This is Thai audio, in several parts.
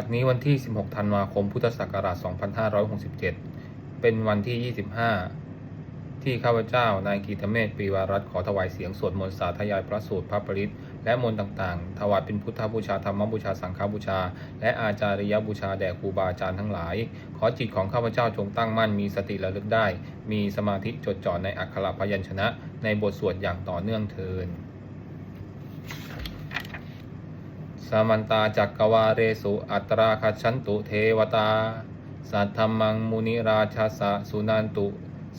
บัดนี้วันที่ 16 ธันวาคม พุทธศักราช 2567 เป็นวันที่ 25 ที่ข้าพเจ้านายกีตเมธปีวารัตขอถวายเสียงสวดมนต์สาธยายพระสูตรพระปริตและมนต์ต่างๆ ถวายเป็นพุทธบูชาธรรมบูชาสังฆบูชา และอาจาริยบูชาแด่ครูบาอาจารย์ทั้งหลาย ขอจิตของข้าพเจ้าจงตั้งมั่นมีสติระลึกได้ มีสมาธิจดจ่อในอักขระพยัญชนะ ในบทสวดอย่างต่อเนื่องเทิน สมันตาจักกวาเรสุอัตราคัจฉันตุเทวตา สัทธมังมุนิราชสะสุนันตุ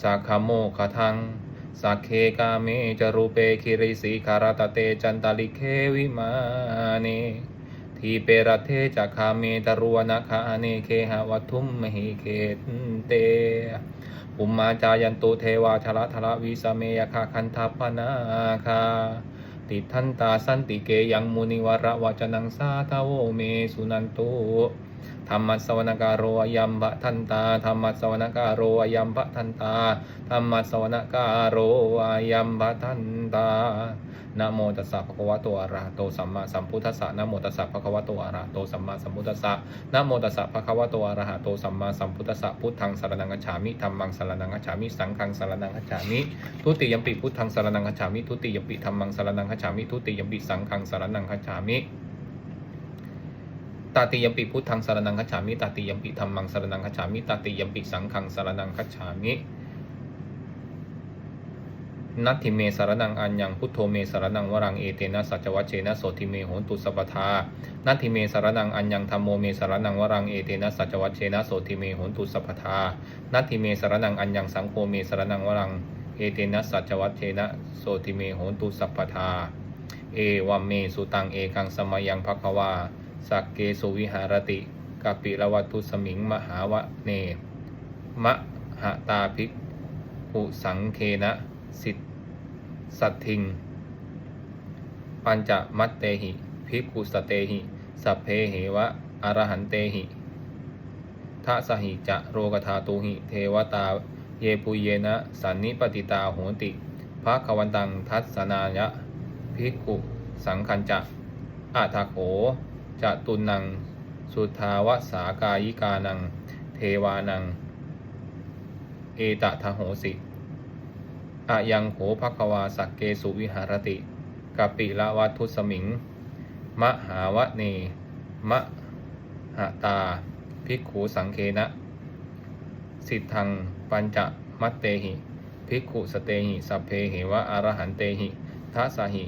สักขโมขทังสักเคกาเมจรูเปคิริสีคารตเตจันตลิเควิมาเนทีเปรเทจักขาเมตรวนาคาเนเคหวทุมมหิเคเตอุมมาจายันตุเทวาชละทละวิสเมยคาคันทัพนาคา ติทันตาสันติเกยังมุนิวระวจนังสาทาโวเมสุนันตุ ธรรมสวนการโรอยัมบะทันตาธรรมสวนการโรอยัมบะทันตาธรรมสวนการโรอยัมบะทันตานะโมตัสสะภะคะวะโตอะระหะโตสัมมาสัมพุทธัสสะนะโมตัสสะภะคะวะโตอะระหะโตสัมมาสัมพุทธัสสะนะโมตัสสะภะคะวะโตอะระหะโตสัมมาสัมพุทธัสสะพุทธังสรณังคัจฉามิธัมมังสรณังคัจฉามิสังฆังสรณังคัจฉามิทุติยมปิพุทธังสรณังคัจฉามิทุติยมปิธรรมังสรณังคัจฉามิทุติยมปิสังฆังสรณังคัจฉามิ ตาติยมปิพุทธังสารณังคัจฉามิตาติยมปิธรรมังสารณังคัจฉามิตาติยมปิสังฆังสารณังคัจฉามินัตถิเมสารนังอัญญังพุทโธเมสารนังวรังเอเตนะสัจวัชเชนะโสติเมโหนตุสัพพทานัตถิเมสารนังอัญญังธรรมโมเมสารนังวรังเอเตนะสัจวัชเชนะโสติเมโหนตุสัพพทานัตถิเมสารนังอัญญังสังโฆเมสารนังวรังเอเตนะสัจวัชเชนะโสติเมโหนตุสัพพทา เอวัมเมสุตังเอกังสมยังภควา สักเกสุวิหารติกัปิละวัตุสมิงมหาวะเน มะหะตาภิกขุสังเคนะ สิทสัตทิง ปัญจมัตเตหิภิกขุสเตหิสัพเพเหวะอรหันเตหิทะสหิจะโรกธาตุหิ เทวตา เยปุเยนะ สันนิปติตาโหติภะคะวันตังทัศนายะภิกขุสังคัญจะอาทาโข จะตุนัง สุทาวสากายิกานัง เทวานัง เอตทะโหสิอะยังโหภควาสักเกสุวิหารติกปิละวัตทุสมิง มหาวะเน มหตา ภิกขูสังเคนะ สิทธังปัญจมัตเตหิ ภิกขุสเตหิ สัพเพเหวะอรหันเตหิทัสหิ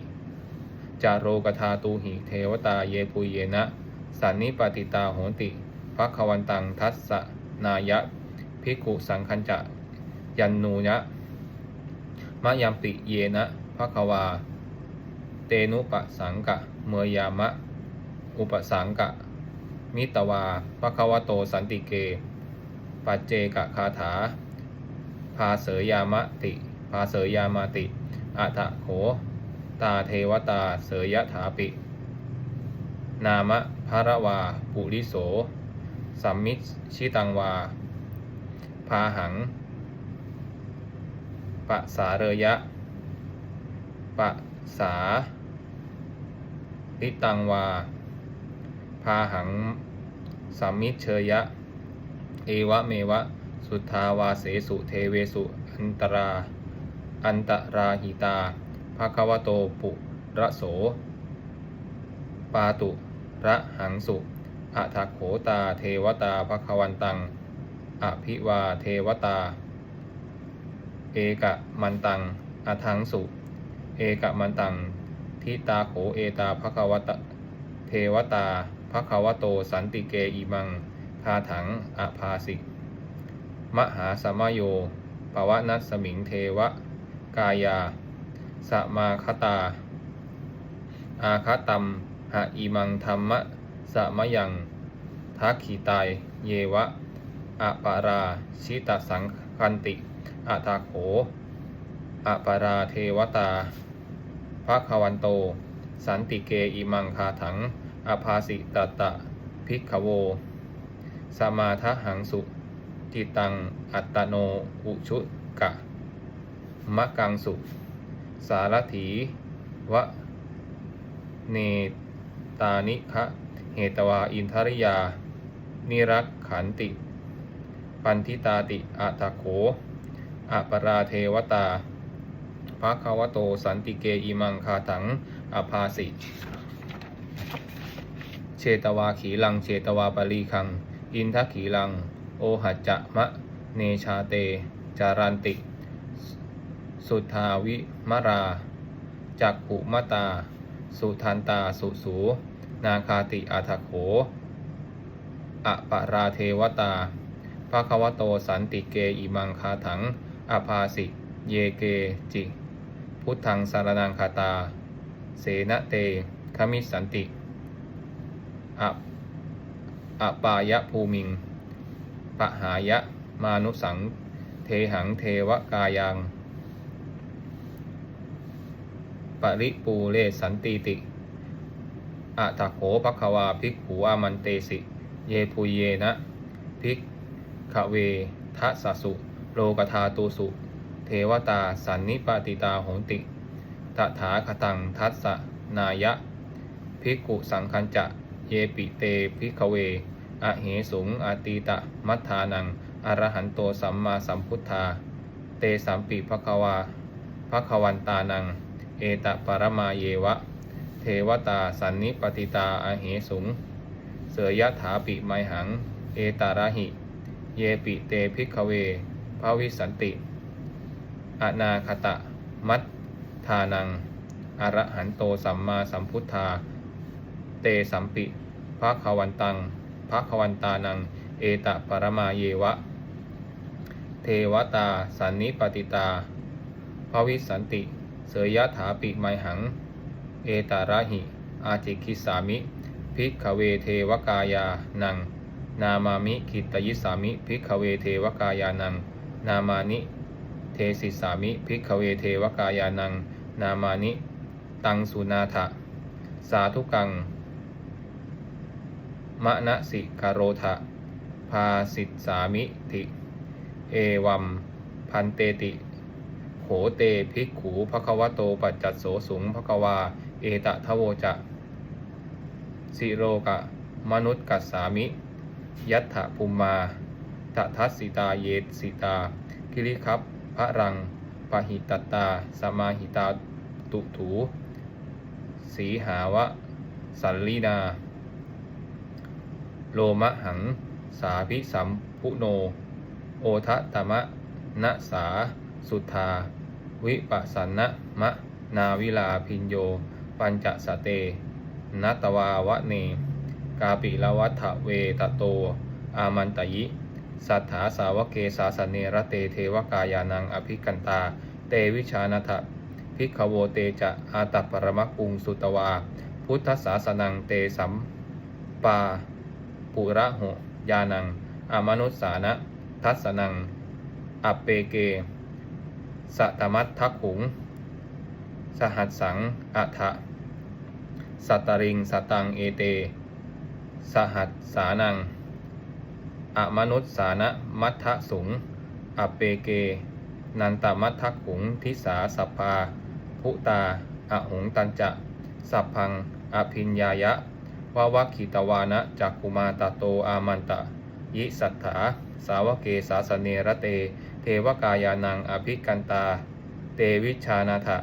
จาโรกธาตูหิเทวตาเยปุเยนะ สันนิปติตาโหติภควันตังทัสสนายะภิกขุสังคัญจะยันนูยะมะยามปิเยนะภควา เตนุปสังกะ เมยามะ อุปสังกะ มิตวาภควโตสันติเก ปัจเจกคาถาพาเสยามะติพาเสยยามาติอัตโข ตาเทวตาเสยยถาปิ นามะภารวา ปุริโส สัมมิชิตังวา พาหัง ปะสาเรยะ ปะสาลิตังวา พาหัง สัมมิเชยะ เอวะเมวะ สุทธาวาเสสุเทเวสุ อันตรา อันตราหิตา ภาควโตปุระโส ปาตุระหังสุอะทักโขตาเทวตาภควันตัง อภิวาเทวตา เอกะมันตังอทังสุ เอกะมันตัง ทิตาโขเอตาภควตเทวตาภควโตสันติเกอิมัง คาถังอภาสิก มหาสมโย ปวนัสสมิงเทวกายา สมาคตา อาคตัมหะอิมังธรรมะสมยังทักขิตาย เยวะอะปาราชิตสังคันติอัตาโขอะปาราเทวตาภะควันโต สันติเกอิมังคาถังอภาสิตตะภิกขโว สมาทะหังสุจิตังอัตตโนอุชุกะมะกังสุ สารถีวะเนตานิคะเหตวาอินทริยา นิรักขันติ ปันทิตาติอัตโขอปราเทวตาภะคะวโตสันติเกอิมังคาถังอภาสิเชตวาขีลังเชตวาปลีคัง อินทขีลัง โอหัจจะมะ เนชาเต จารันติ สุทาวิมรา จักขุมตา สุทันตาสุสู นาคาติอาทโขอะปราเทวตาภะควโตสันติเกอิมังคาถังอภาสิ เยเกจิ พุทธังสารนังคาตา เสนเตคมิสันติอะอะปายะภูมิงปะหายะมานุสัง เทหังเทวกายัง ปริปูเลสันติติอะตะโขภควาภิกขูอามันเตสิ เยปุเยนะภิกขเวทัสสุ โลกธาตุสุ เทวตาสันนิปติตาโหติตถาคตังทัสสะนายะภิกขุสังคัญจะ เยปิเตภิกขเว อเหสุงอตีตะมัทธานัง อรหันโตสัมมาสัมพุทธา เตสัมปิภควาภควันตานัง เอตปรมาเยวะ เทวตาสันนิปติตาอาเหสุง เสยยถาปิไมหัง เอตาระหิ เยปิเตภิกขเวภวิสันติ อนาคตะ มัตทานัง อรหันโตสัมมาสัมพุทธา เตสัมปิภควันตังภควันตานัง เอตปรมาเยวะ เทวตาสันนิปติตาภวิสันติ เสยยะถาปิไมหัง เอตาระหิ อาจิคิสามิภิกขเวเทวกายานัง นามามิกิตยิสามิภิกขเวเทวกายานัง นามานิ เทสิสามิภิกขเวเทวกายานัง นามานิ ตังสุนาถะ สาธุกัง มะนะสิกโรทะพาสิทสามิติ เอวัม พันเตติ เตภิกขูภควโตปัจจัตโสสุงภควา เอตทะโวจะสิโรกะ มนุษย์กัสสามิ ยัตถภูมมาตทัสสิตาเยสิตา คิริคับพระรังปหิตตา สมาหิตาตุถูสีหาวะ สัลลีนา โลมะหัง สาพิสัมพุโน โอทะตมะนะสา สุทธา วิปัสสนะมะนาวิลาพินโย ปัญจสเตนัตวาวะเน กาปิลวัฏเวตโต อามันตยิ สัทธาสาวเกสาสเนระเตเทวกายานังอภิกันตา เตวิชานัทะภิกขโวเตจะอาตัปรมกุงสุตวา พุทธศาสนังเตสัมปาปุระโหยานังอมนุสสานะทัสนังอเปเก สัตมัตทักขุง สหัสสังอัฏฐะสัตตริงสตังเอเต สหัสสานัง อมนุษสานะมัทธสุง อเปเก นันตมัททักขุงทิสาสัพพาพุตาอหงตันจะ สัพพัง อภิญญายะวาวัคขิตวานะจักกุมาตโตอามันตะ ยิสัทธา สาวเกสาสเนระเต เทวกายานังอภิกันตา เตวิชานาถะ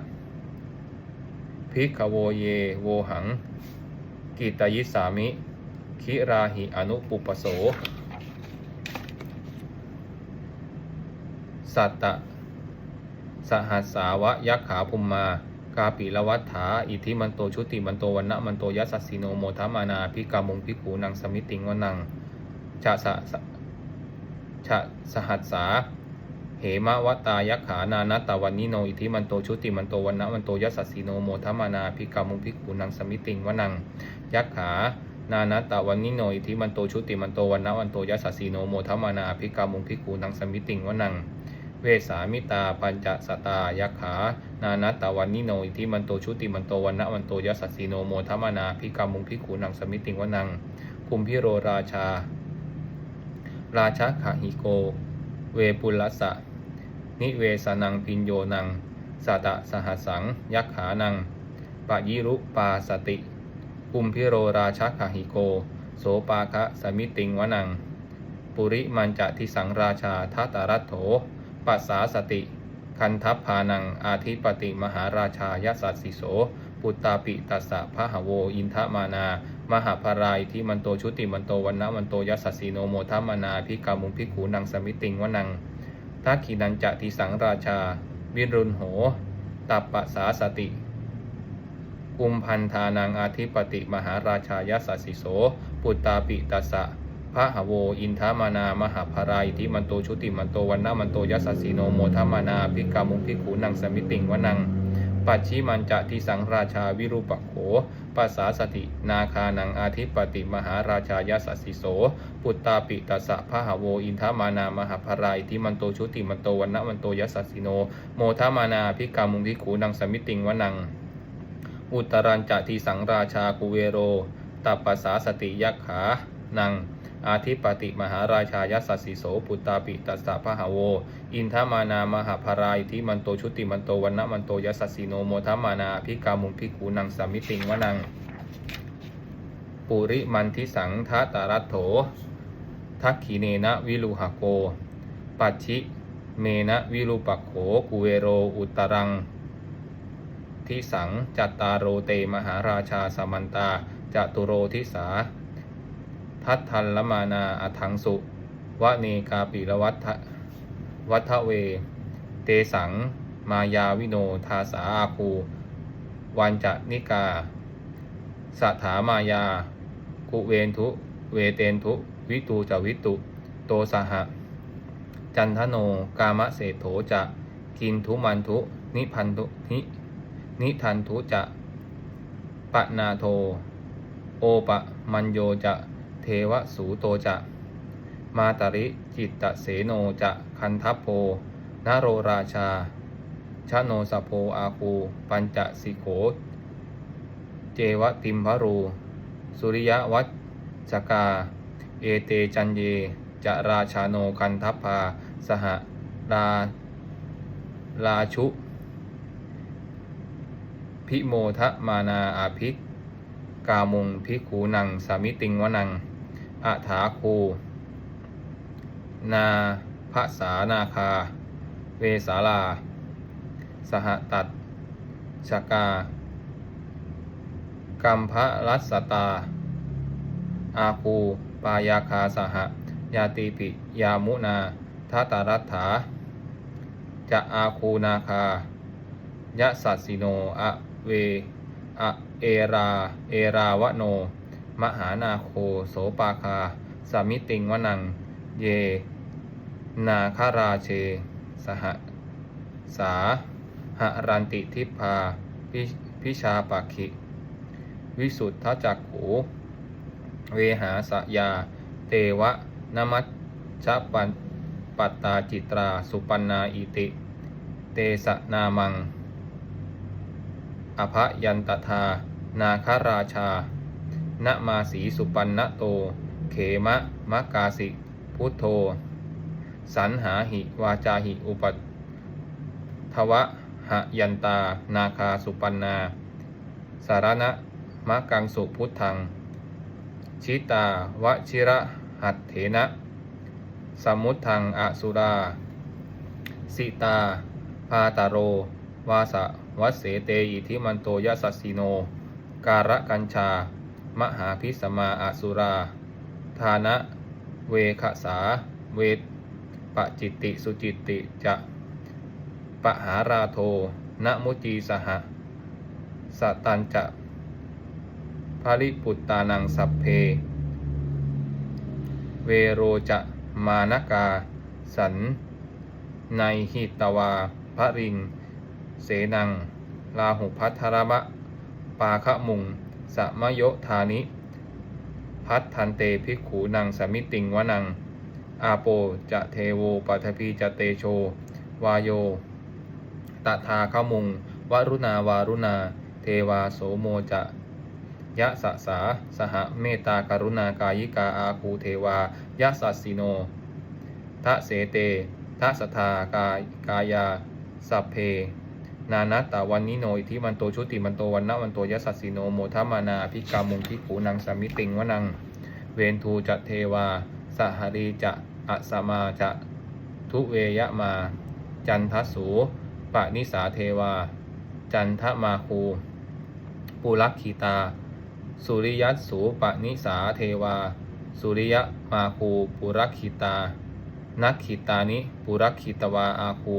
ภิกขโวเยโวหัง กิตยิสามิ คิราหิอนุปุปโส สัตตะ สหัสสาวะยักขาภุมมา กาปิละวัฏฐา อิทิมันโตชุติมันโตวันนะมันโตยัสสสสิโนโมทามานาพิกามุงพิขูนังสมิติงวนังชะสะสะชะสหัสสา เหมะวตายักขานานัตตวันนิโนอิทธิมันโตชุติมันโตวันนะมันโตยัสสสีโนโมทามานาพิกามุงพิขูนังสมิติงวนังยักขานานัตตวันนิโนอิทธิมันโตชุติมันโตวันนะวันโตยัสสสีโนโมทามานาพิกามุงพิขูนังสมิติงวนังเวสามิตาปัญจสตายักขา นานัตตวันนิโนอิทิมันโตชุติมันโตวันนะวันโตยัสสสีโนโมทัมมานาพิกามุงพิขูนังสมิติงวนังคุมพิโรราชา ราชาขะหิโก เวปุลัสะ นิเวสนังพินโยนังสัตะสหัสสัง ยักขานังปะยิรุปาสติกุมพิโรราชคหิโก โสปาคะสมิติงวนัง ปุริมันจะทิสังราชาทัตตรัตโถปัสสาสติ คันทัพพานัง อาทิปติมหาราชายสัสสิโส ปุตตาปิตัสสะพะหะโว อินทมานา มหาภารายที่มันโตชุติมันโตวันนะมันโตยัสสสีโนโมทมานาพิกามุงพิกขูนังสมิติงวนัง ทักขินันจะทิสังราชา วิรุณโห ตับปะสาสติกุมพันธานังอาทิปติมหาราชายสัสสิโส ปุตตาปิตัสสะพระหโว อินทามานามหาภารายทิมันโตชุติมันโตวันนามันโตยัสสีโนโมทมานาพิกามุงพิกขูนังสมิติงวนัง ปัจฉิมันจะทิสังราชาวิรูปโขปัสสาสตินาคานังอาทิปติมหาราชายสัสสิโส ปุตตาปิตัสสะพะหโวอินทามานามหาภรายที่มันโตชุติมันโตวันนะมันโตยัสสิโน โมทมานาพิกามุงพิขูนังสมิติงวนัง อุตรัญจะทีสังราชากุเวโรตัปปสาสติยักขานัง อาทิปติมหาราชายัสสิโสปุตตาปิตัสสะพหะโว อินทมานามหาภารายที่มันโตชุติมันโตวันนะมันโตยัสสิโนโมทมานาพิกามุงพิกขูนังสมิติงวนัง ปุริมันทิสังทะตารัตโถ ทักขีเนนะวิลุหโก ปัจฉิเมนะวิรุปักโขกุเวโรอุตรังทิสังจัตตารโรเตมหาราชาสมันตาจตุโรทิสา ทัตทันละมานาอัถังสุวะเนกาปิรวัฏวัฏเว เตสัง มายาวิโนทาสาอาคูวันจะนิกาสถามายา กุเวนทุ เวเตนทุ วิตูจวิตุ โตสหะ จันทโน กามะเศรษโถจะกินทุมันทุ นิพันธุนินิทันทุจะปะนาโท โอปะมัญโยจะ ทวสูโตจะ มาตริจิตตเสโนจะคันทัพโพนโรราชา ชโนสโพอาคู ปัญจสิโขเจวติมพรู สุริยวัจจกา เอเตจันเย จะราชาโนคันทัพพา สหราราชุ พิโมทะมานาอาภิกกามุงพิกขูนังสามิติงวนัง อัฐาคู นาภาษานาคา เวสาลา สหตัดชกากัมพะรัสตา อาคูปายาคาสหยาติปิยามุนาทัตารัตถาจะอาคูนาคายะสัสสิโน อะเว อะเอรา เอราวโน มหานาโคโสปาคาสามิติงวนัง เย นาคาราเช สหสาหรันติทิพาพิพิชาปักขิวิสุทธจักขูเวหาสยา เตวะนมัชชปันปัตตาจิตรา สุปันนาอิติ เตสะนามัง อภยันตทา นาคาราชา ณมาสีสุปันนโต เขมะมะกาสิ พุทโธ สันหาหิ วาจาหิ อุปัตทวะหยันตา นาคาสุปันนา สารณะมะกังสุพุทธัง ชิตาวชิระหัตเถนะ สมุทธังอสุรา สิตา พาตาโร วาสะวัสเสเตอิทิมันโตยัสสสิโน การะกัญชา มหาพิสมาอสุรา ทานะ เวขสา เวปจิตติสุจิตติจะปหาราโทนะมุจีสหะสตันจะภริปุตตานังสัพเพ เวโรจะมานกา สัน ในหิตวาพระริง เสนัง ลาหุพัทรมะ ปาคะมุง สะมโยธานิ พัททันเตภิกขูนังสมิติงวนัง อาโปจะเทโวปัทภีจะเตโช วายโยตถาขมุง วรุณาวารุณา เทวาโสโมจะยะสะสา สหเมตากรุณากายิกาอาคูเทวายะสัสสิโนทะเสเตทะสทากายกายาสัพเพ นานัตตาวันนิโนอิทิมันโตชุติมันโตวันนะวันโตยสสสสิโนโมทัมานาภิกามุงพิขูนังสามิติงวนัง เวนทูจะเทวา สหรีจะอัสมาจะทุเวยะมา จันทสูปะนิสาเทวา จันทมาคูปุรักขีตา สุริยัสสูปะนิสาเทวา สุริยะมาคูปุรักขีตา นักขีตานิปุรักขีตวาอาคู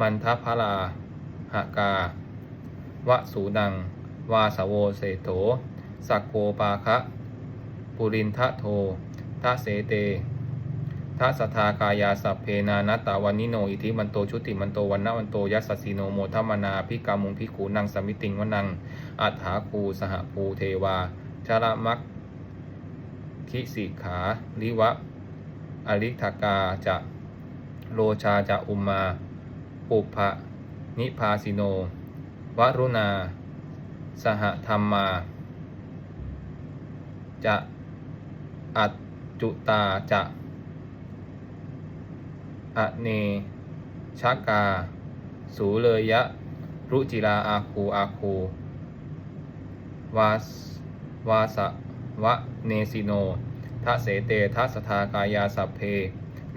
มันทพลา หากาวะสูนัง วาสโวเสโถสักโกปาคะปุรินทะโททะเสเตทะสทากายาสัพเพนานัตตาวันนิโน อิทิมันโตชุติมันโตวันนวันโตยัสสสสิโนโมทัมนาพิกามุงพิขูนังสมิติงวนังอัฏฐาคูสหภูเทวาชาระมักคิสิขาลิวะ อริทกาจะโลชาจะอุมมา ปุพะ นิพาสิโน วรุณา สหธรรมา จะอัจจุตาจะอเนชกา สูเลยะ รุจิราอาคูอาคูวาสวาสะวะเนสิโนทะเสเตทะสทากายาสัพเพ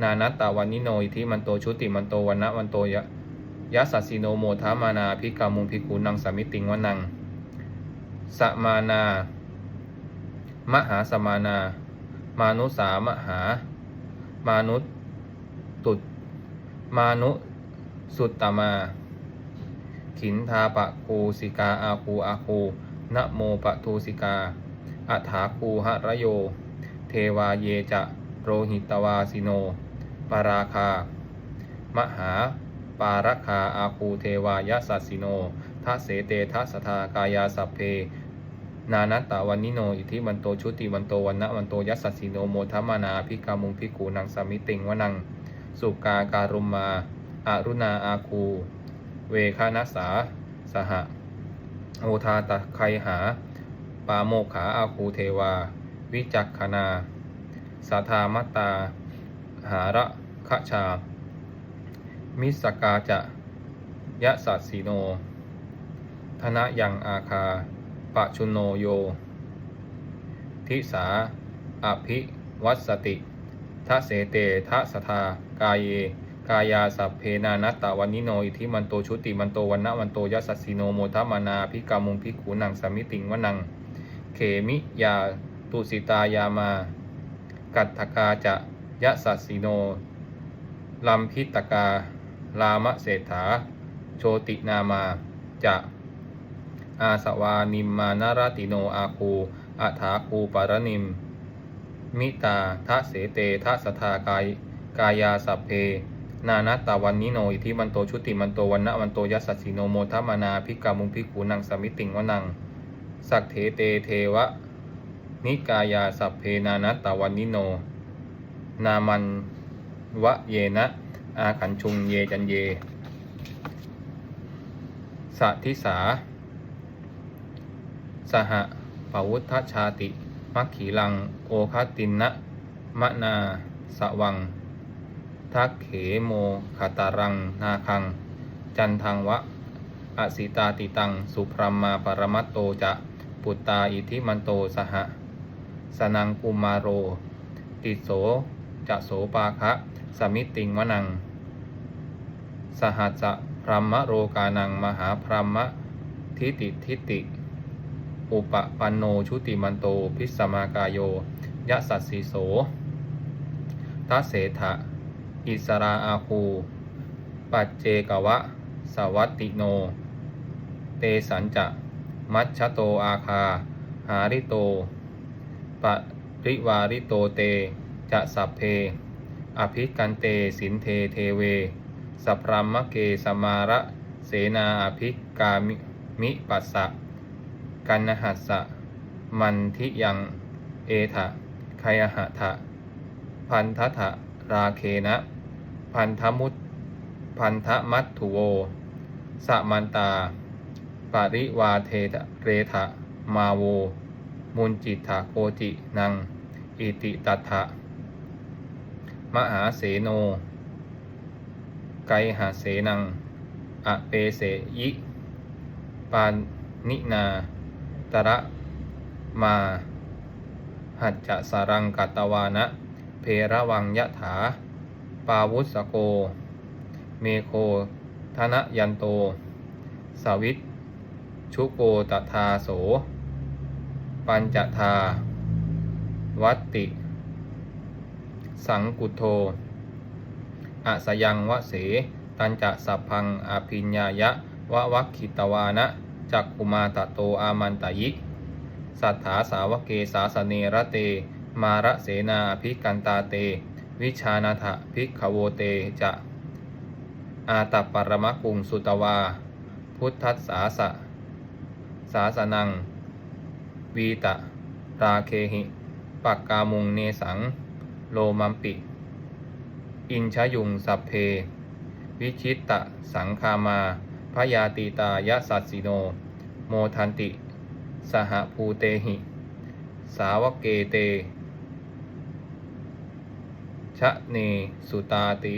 นานัตตาวันนิโนอิทิมันโตชุติมันโตวันนะวันโตยะ ยะสัสสิโนโมทามานาพิกามุงพิกุนังสามิติงวนังสมานามหาสมานา มานุสามหา มานุตุดมานุสุตตมา ขินทาปะคูสิกาอาคูอาคูนะโมปะทูสิกาอัฏฐาคูหะระโย เทวาเยจะโรหิตวาสิโน ปราคา มหา ปารคาอาคูเทวายะสัสสิโนทัเสเตทัสสทากายาสัพเพ นานัตตาวันนิโน อิทิมันโตชุติมันโตวันนะวันโตยัสสสสิโนโมทัมานาพิกามุงพิกูนังสามิติงวนัง สุกาการุมมาอารุณาอาคู เวคานัสสาสหโอทาตะไคหา ปาโมกขาอาคูเทวา วิจักขนาสัทธามตตา หาระคชา มิสกาจะยะสัสสีโน ธนะยังอาคาปะชุนโนโย ทิสาอภิวัสติทะเสเตทะสทากายเยกายาสัพเพนานัตตาวันนิโนอิทิมันโตชุติมันโตวันนะวันโตยัสสสสิโนโมทมานาพิกามุงพิขูนังสมิติงวนัง เขมิยาตุสิตายามา กัตถกาจะยะสัสสิโนลัมพิตกา ลามะเศรษฐา โชตินามาจะอาสวานิมมานารติโนอาคูอัฐาคูปารนิม มิตาทะเสเตทะสทากายกายาสัพเพ นานัตตาวันนิโนอิทิมันโตชุติมันโตวันนะวันโตยัสสสสิโนโมทัมานาพิกามุงพิขูนังสมิติงวนัง สักเถเตเทวะ นิกายาสัพเพนานัตตาวันนิโน นามันวะเยนะ อาขันชุงเยจันเยสัทิสา สหปวุฒชาติมัคขีลัง โอคตินนะมะนาสวัง ทักเขโมขตารัง นาคัง จันทังวะ อสิตาติตัง สุพรมมาปรมัตโตจะ ปุตตาอิทิมันโตสห สนังกุมารโร ติโสจะโสปาคะ สมิติงวนัง สหัสะพรหมโรกานัง มหาพรหมทิติทิติ อุปปันโนชุติมันโต พิสมากายโยยะสัสสีโสทัสเสถะอิสราอาคู ปัจเจกวะ สวัตติโน เตสันจะ มัชชโตอาคา หาริโต ปริวาริโตเต จะสัพเพ อภิกันเตสินเทเทเวสัพรมมะเกสมาระ เสนาอภิกามิมิปัสสะกันนหัสสะมันทิยังเอทะคยหะทะพันทะทะราเคนะ พันธมุตพันธมัตถุโวสมันตา ปริวาเทเรทะมาโว มุนจิตถะโกจินัง อิติตัตถะ มหาเสโน ไกหาเสนัง อเปเสยิ ปานินา ตระมา หัจจะสารังกัตตวานะ เพระวังยะถา ปาวุสโก เมโคธนยันโต สวิตชุโกตทาโส ปัญจทา วัตติ สังกุโทอะสยังวะเส ตันจะสัพพังอภิญญายะวะวัคคิตวานะจักคุมาตโตอามันตยิสัทธาสาวเกสาสเนระเต มาระเสนาภิกันตาเต วิชานาถภิกขโวเตจะ อาตัปปรมกุงสุตวา พุทธัสสาสะสาสนัง วีตะราเคหิ ปักกามุงเนสัง โลมัมปิ อินชยุงสัพเพ วิชิตตะสังคามาพยาตีตายะสัสสิโน โมทันติ สหภูเตหิ สาวกเกเต ชะเนสุตาติ